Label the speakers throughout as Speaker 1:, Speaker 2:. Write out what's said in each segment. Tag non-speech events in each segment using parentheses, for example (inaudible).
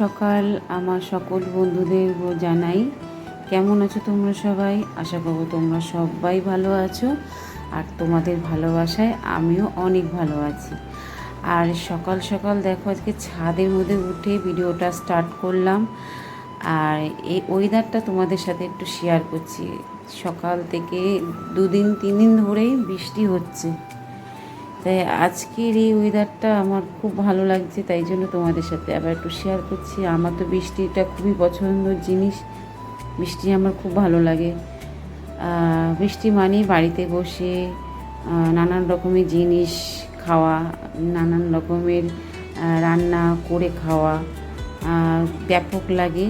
Speaker 1: সকাল, আমার সকল বন্ধুদের জানাই। কেমন আছো তোমরা সবাই? আশা করব তোমরা সবাই ভালো আছো। আর তোমাদের ভালোবাসায় আমিও অনেক ভালো আছি। আর সকাল সকাল দেখো, আজকে ছাদের মধ্যে উঠে ভিডিওটা স্টার্ট করলাম। আর এই ওয়েদারটা তোমাদের সাথে একটু শেয়ার করছি। সকাল থেকে দুদিন তিন দিন ধরেই বৃষ্টি হচ্ছে। তাই আজকের এই ওয়েদারটা আমার খুব ভালো লাগছে, তাই জন্য তোমাদের সাথে আবার একটু শেয়ার করছি। আমার তো বৃষ্টিটা খুবই পছন্দের জিনিস, বৃষ্টি আমার খুব ভালো লাগে। বৃষ্টি মানে বাড়িতে বসে নানান রকমের জিনিস খাওয়া, নানান রকমের রান্না করে খাওয়া ব্যাপক লাগে,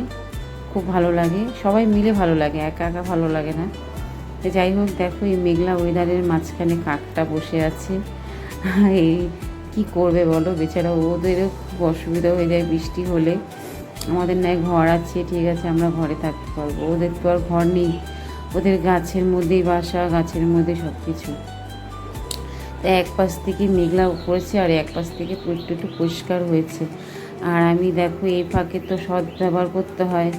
Speaker 1: খুব ভালো লাগে। সবাই মিলে ভালো লাগে, একা একা ভালো লাগে না। যাই হোক, দেখো এই মেঘলা ওয়েদারের মাঝখানে কাকটা বসে আছে। (laughs) এই কী করবে বলো? বেচারা ওদেরও খুব অসুবিধা হয়ে যায় বৃষ্টি হলে। আমাদের নয় ঘর আছে, ঠিক আছে, আমরা ঘরে থাকতে পারব। ওদের তো আর ঘর নেই। ওদের গাছের মধ্যেই বাসা, গাছের মধ্যে সব কিছু তো এক পাশ থেকে মেঘলা করেছে আর এক পাশ থেকে একটু একটু পরিষ্কার হয়েছে। আর আমি দেখো, এই ফাঁকে তো সৎ ব্যবহার করতে হয়।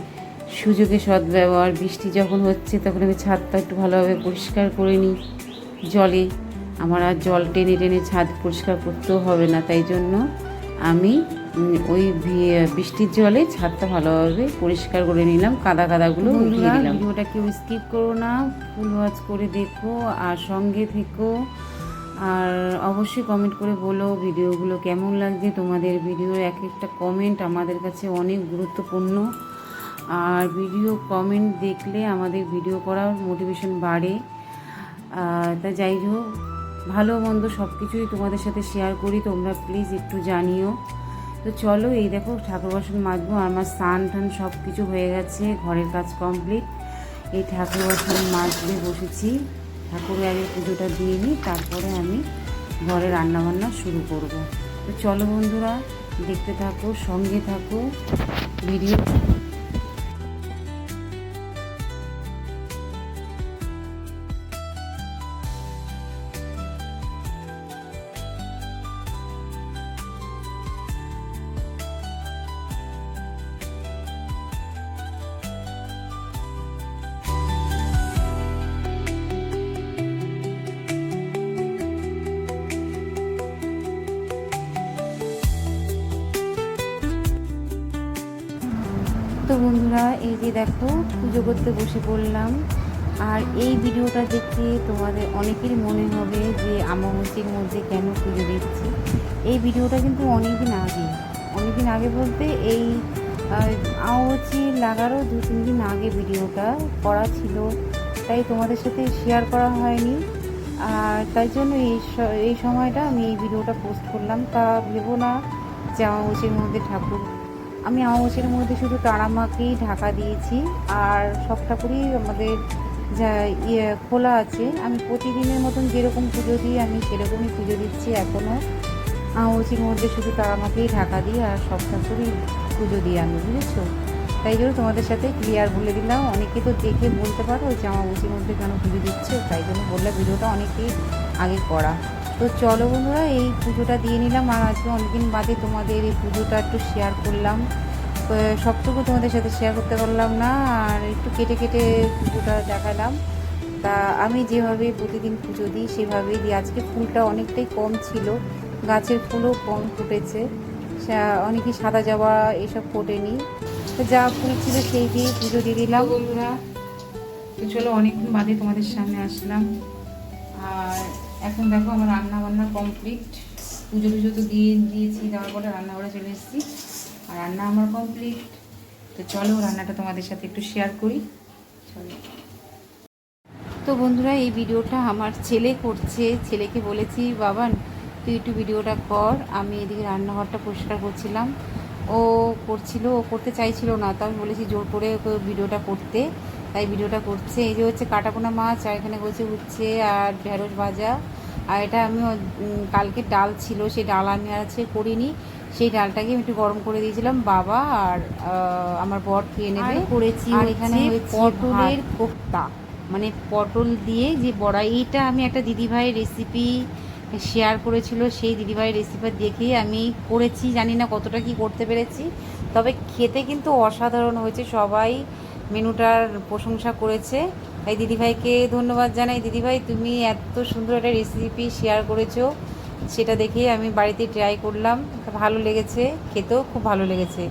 Speaker 1: সুযোগে সৎ ব্যবহার। বৃষ্টি যখন হচ্ছে, তখন আমি ছাদটা একটু ভালোভাবে পরিষ্কার করে নিই জলে। আমার আর জল টেনে টেনে ছাদ পরিষ্কার করতেও হবে না তাই জন্য আমি ওই বৃষ্টির জলে ছাদটা ভালোভাবে পরিষ্কার করে নিলাম কাদা কাদাগুলো উঠিয়ে দিলাম ভিডিওটা কেউ স্কিপ করো না ফুল ওয়াচ করে দেখো আর সঙ্গে থেকো। আর অবশ্যই কমেন্ট করে বলো ভিডিওগুলো কেমন লাগছে তোমাদের ভিডিও এক একটা কমেন্ট আমাদের কাছে অনেক গুরুত্বপূর্ণ। আর ভিডিও কমেন্ট দেখলে আমাদের ভিডিও করার মোটিভেশন বাড়ে। তা যাই হোক ভালো, মন্দ সব কিছুই তোমাদের সাথে শেয়ার করি, তোমরা প্লিজ একটু জানিও। তো চলো, এই দেখো ঠাকুর বাসন মাজবো আমার স্নান টান সব কিছু হয়ে গেছে, ঘরের কাজ কমপ্লিট এই ঠাকুর বাসন মাজতে বসেছি ঠাকুরের আগে পুজোটা দিয়ে নিই, তারপরে আমি ঘরে রান্নাবান্না শুরু করব। তো চলো বন্ধুরা, দেখতে থাকো, সঙ্গে থাকো ভিডিও তো বন্ধুরা, এই যে দেখো, পুজো করতে বসে পড়লাম। আর এই ভিডিওটা দেখে তোমাদের অনেকেরই মনে হবে যে আমাবস্যির মধ্যে কেন পুজো দিচ্ছি। এই ভিডিওটা কিন্তু অনেক দিন আগে অনেক দিন আগে বলতে এই আমাবস্যি লাগারও দু, তিন দিন আগে ভিডিওটা করা ছিল। তাই তোমাদের সাথে শেয়ার করা হয়নি। আর তাই জন্য এই এই সময়টা আমি এই ভিডিওটা পোস্ট করলাম। তা ভেবো না যে আমাবস্যির মধ্যে ঠাকুর আমি আমাবস্যার মধ্যে শুধু তারামাকেই ঢাকা দিয়েছি, আর সব ঠাকুরই আমাদের যা ইয়ে খোলা আছে, আমি প্রতিদিনের মতন যেরকম পুজো দিই, আমি সেরকমই পুজো দিচ্ছি এখনও আমাবস্যার মধ্যে শুধু তারামাকেই ঢাকা দিই, আর সব ঠাকুরই পুজো দিই আমি, বুঝেছ? তাই জন্য তোমাদের সাথে ক্লিয়ার বলে দিলাম। অনেকে তো দেখে বলতে পারো যে আমাবস্যার মধ্যে কেন পুজো দিচ্ছে, তাই জন্য বললাম ভিডিওটা অনেকেই আগে করা। তো চলো বন্ধুরা, এই পুজোটা দিয়ে নিলাম। আর আজকে অনেকদিন বাদে তোমাদের এই পুজোটা একটু শেয়ার করলাম। সবটুকু তোমাদের সাথে শেয়ার করতে পারলাম না, আর একটু কেটে কেটে পুজোটা দেখালাম। তা আমি যেভাবে প্রতিদিন পুজো দিই, সেভাবেই দিই। আজকে ফুলটা অনেকটাই কম ছিল, গাছের ফুলও কম ফুটেছে। অনেকই সাদা জবা এসব ফোটেনি। যা ফুল ছিল সেই দিয়ে পুজো দিয়ে দিলাম। বন্ধুরা, তো চলো অনেকদিন বাদে তোমাদের সামনে আসলাম। আর এখন দেখো আমার রান্না বান্না কমপ্লিট পুজো টুজো তো দিয়ে দিয়েছি দেওয়ার পরে রান্না করে চলে এসেছি। আর রান্না আমার কমপ্লিট তো চলো রান্নাটা তোমাদের সাথে একটু শেয়ার করি। চলো। তো বন্ধুরা, এই ভিডিওটা আমার ছেলে করছে। ছেলেকে বলেছি, বাবান, তুই একটু ভিডিওটা কর। আমি এদিকে রান্নাঘরটা পরিষ্কার করছিলাম। ও করছিল, ও করতে চাইছিল না। তো আমি বলেছি, জোর করে ওকে ভিডিওটা করতে। তাই ভিডিওটা করছে। এই যে হচ্ছে কাটাপোনা মাছ, আর এখানে বলছে উচ্ছে আর ঢেঁড়স ভাজা। আর এটা আমি কালকে ডাল ছিল সেই ডাল আমি আর আজকে করিনি। সেই ডালটাকে আমি একটু গরম করে দিয়েছিলাম বাবা আর আমার বর খেয়ে নেবে। করেছি আর এখানে পটলের কোপ্তা। মানে পটল দিয়ে যে বড়া এইটা আমি একটা দিদিভাইয়ের রেসিপি শেয়ার করেছিল সেই দিদিভাইয়ের রেসিপি দেখে আমি করেছি জানি না কতটা কি করতে পেরেছি। তবে খেতে কিন্তু অসাধারণ হয়েছে সবাই মেনুটার প্রশংসা করেছে। তাই দিদিভাইকে ধন্যবাদ জানাই। দিদিভাই, তুমি এত সুন্দর একটা রেসিপি শেয়ার করেছ, সেটা দেখে আমি বাড়িতে ট্রাই করলাম। ভালো লেগেছে, খেতেও খুব ভালো লেগেছে।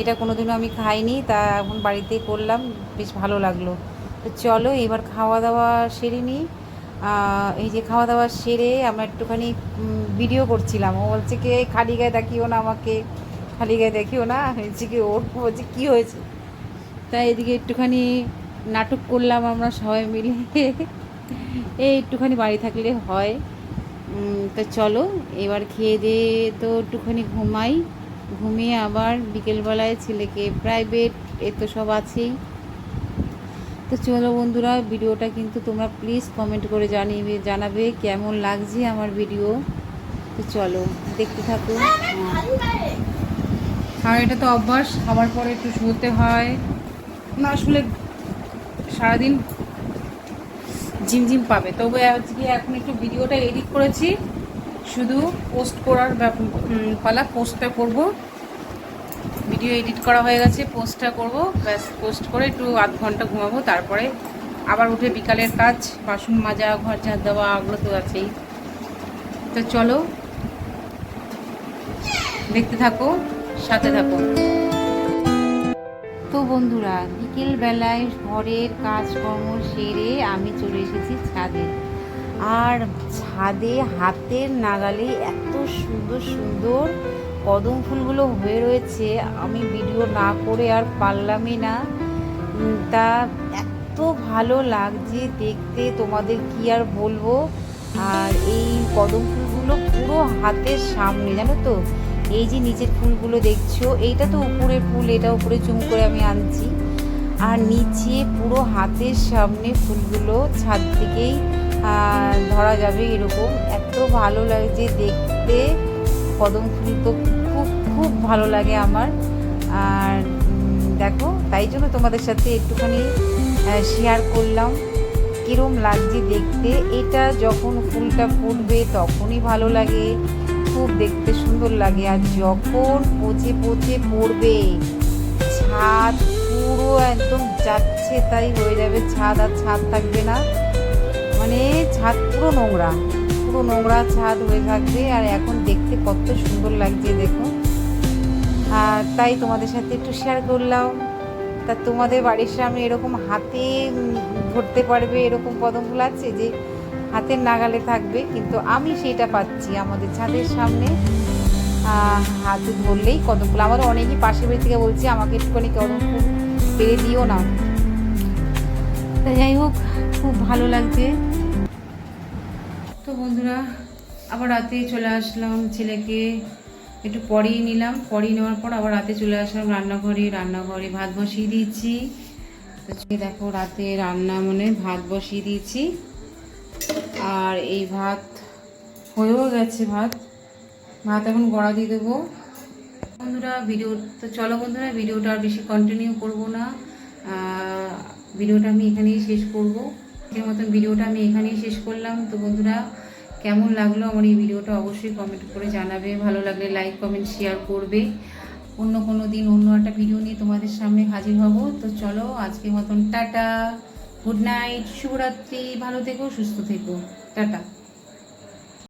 Speaker 1: এটা কোনোদিনও আমি খাইনি, তা এখন বাড়িতে করলাম, বেশ ভালো লাগল। তো চলো, এবার খাওয়া দাওয়া সেরে নিই এই যে খাওয়া দাওয়া সেরে আমরা একটুখানি ভিডিও করছিলাম। ও বলছে কি খালি গায়ে দেখিও না আমাকে, খালি গায়ে দেখিও না। হয়েছে কি ওর বলছে কী হয়েছে? তাই এদিকে একটুখানি নাটক করলাম আমরা সবাই মিলে। এই একটুখানি বাড়ি থাকলে হয়। তো চলো, এবার খেয়ে দিয়ে তো একটুখানি ঘুমাই। ঘুমিয়ে আবার বিকেলবেলায় ছেলেকে প্রাইভেট এ তো সব আছেই। তো চলো বন্ধুরা, ভিডিওটা কিন্তু তোমরা প্লিজ কমেন্ট করে জানিয়ে, জানাবে কেমন লাগছে আমার ভিডিও তো চলো, দেখতে থাকো। হ্যাঁ। আর এটা তো অভ্যাস খাবার পরে একটু শুতে হয়। না, আসলে সারাদিন ঝিমঝিম পাবে। তবে আজকে এখন একটু ভিডিওটা এডিট করেছি। শুধু পোস্ট করার পালা, পোস্টটা করব। ভিডিও এডিট করা হয়ে গেছে, পোস্টটা করব। ব্যাস, পোস্ট করে একটু আধ ঘণ্টা ঘুমাবো। তারপরে আবার উঠে বিকালের কাজ, বাসন মাজা, ঘর ঝাড় দেওয়া, ওগুলো তো আছেই। তো চলো, দেখতে থাকো, সাথে থাকো। তো বন্ধুরা বিকেল বেলায় ঘরের কাজকর্ম সেরে আমি চলে এসেছি ছাদে। আর ছাদে হাতের নাগালে এত সুন্দর সুন্দর কদম ফুলগুলো হয়ে রয়েছে, আমি ভিডিও না করে আর পারলামই না। তা এত ভালো লাগছে দেখতে, তোমাদের কি আর বলব? আর এই কদম ফুলগুলো পুরো হাতের সামনে, জানো তো? এই যে নিচের ফুলগুলো দেখছ, এইটা তো উপরের ফুল, এটা উপরে চুম করে আমি আনছি। আর নিচে পুরো হাতের সামনে ফুলগুলো ছাদ থেকেই ধরা যাবে এরকম। এত ভালো লাগছে দেখতে। কদম ফুল তো খুব খুব ভালো লাগে আমার। আর দেখো, তাই জন্য তোমাদের সাথে একটুখানি শেয়ার করলাম। কিরম লাগছে দেখতে? এটা যখন ফুলটা ফুটবে তখনই ভালো লাগে। খুব দেখতে সুন্দর লাগে আর যখন পচে পচে পড়বে, ছাদ পুরো একদম যাচ্ছে তাই হয়ে যাবে, ছাদ আর ছাদ থাকবে না। মানে ছাদ পুরো নোংরা পুরো নোংরা ছাদ হয়ে থাকবে আর এখন দেখতে কত সুন্দর লাগছে দেখো আর তাই তোমাদের সাথে একটু শেয়ার করলাম। তা তোমাদের বাড়ির সামনে এরকম হাতে ধরতে পারবে এরকম কদম ফুল আছে যে হাতের নাগালে থাকবে, কিন্তু আমি সেটা পাচ্ছি আমাদের ছাদের সামনে। হাতে ধরলেই কদম ফুল আমাদের অনেকেই পাশের বাড়ি থেকে বলছি, আমাকে একটুখানি কদম ফুল পেরে দিও না। তা যাই হোক, খুব ভালো লাগছে। তো বন্ধুরা, আবার রাতে চলে আসলাম ছেলেকে। একটু পরিয়ে নিলাম পরিয়ে নেওয়ার পর আবার রাতে চলে আসলাম রান্নাঘরে। রান্নাঘরে ভাত বসিয়ে দিয়েছি। দেখো, রাতে রান্না মানে ভাত বসিয়ে দিয়েছি। আর এই ভাত হয়েও গেছে ভাত। ভাত এখন গড়া দিয়ে দেবো। বন্ধুরা, ভিডিও, তো চলো বন্ধুরা, ভিডিওটা আর বেশি কন্টিনিউ করব না। ভিডিওটা আমি এখানেই শেষ করব। এর মতন ভিডিওটা আমি এখানেই শেষ করলাম। তো বন্ধুরা, কেমন লাগল আমার এই ভিডিওটা অবশ্যই কমেন্ট করে জানাবে। ভালো লাগলে লাইক কমেন্ট শেয়ার করবে। অন্য কোনো দিন অন্য একটা ভিডিও নিয়ে তোমাদের সামনে হাজির হব। তো চলো, আজকের মতন টাটা। গুড নাইট শুভরাত্রি ভালো থেকো সুস্থ থেকো টাটা।